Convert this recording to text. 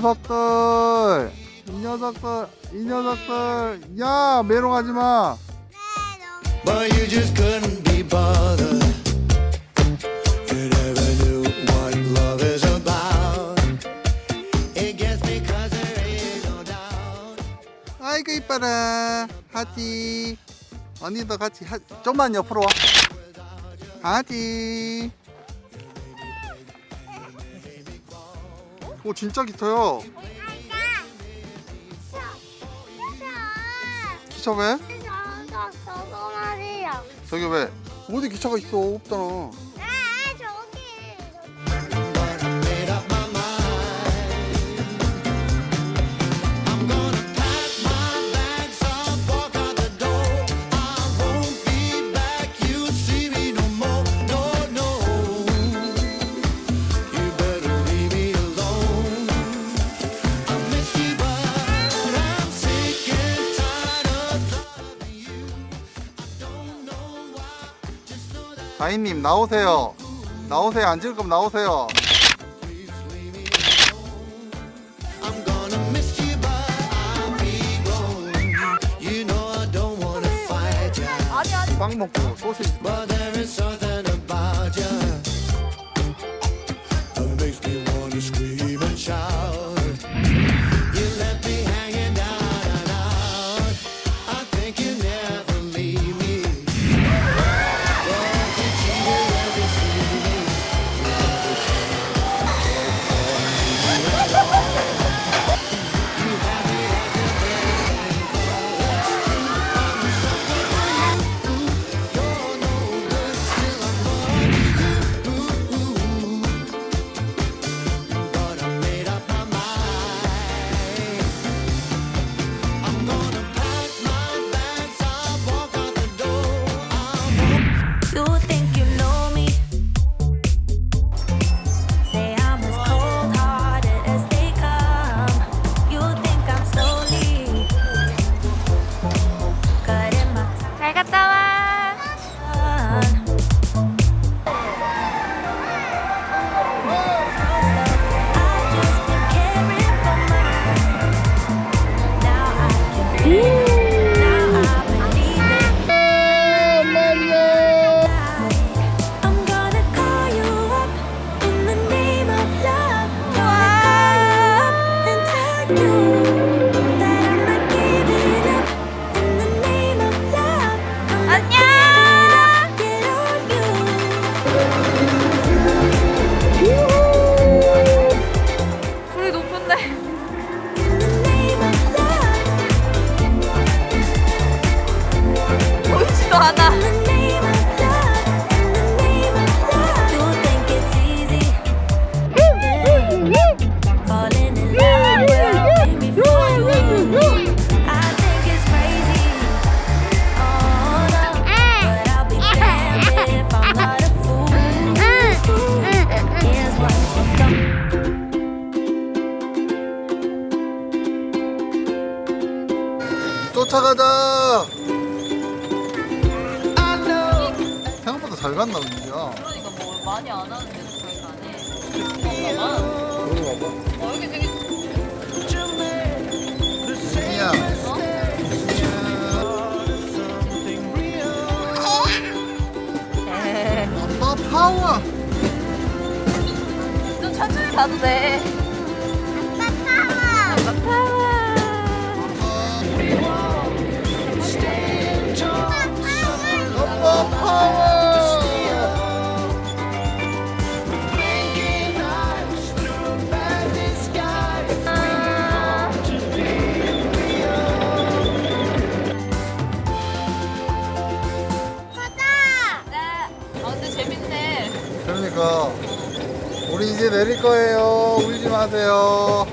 녀석들 이 녀석들 이 녀석들 야 메롱하지 마 But you just couldn't be bothered. You never knew what love is about. It gets because there is no doubt. 아이고 이뻐라 하지 언니도 같이 하... 좀만 옆으로 와 하지 오 진짜 기타요 기차 왜? 저기 왜? 어디 기차가 있어 없잖아 아, 다인님 나오세요 나오세요 앉을 거면 나오세요 빵 먹고 소시지 tell 쫓아가자. 생각보다 잘 갔나 은지야 그러니까 뭐 많이 안 하는데도 그렇게 안 해. 그런가 봐. 그런가 봐 어, 여기 되게 은지야 엄마 파워 좀 천천히 가도 돼. 그러니까 우리 이제 내릴 거예요. 울지 마세요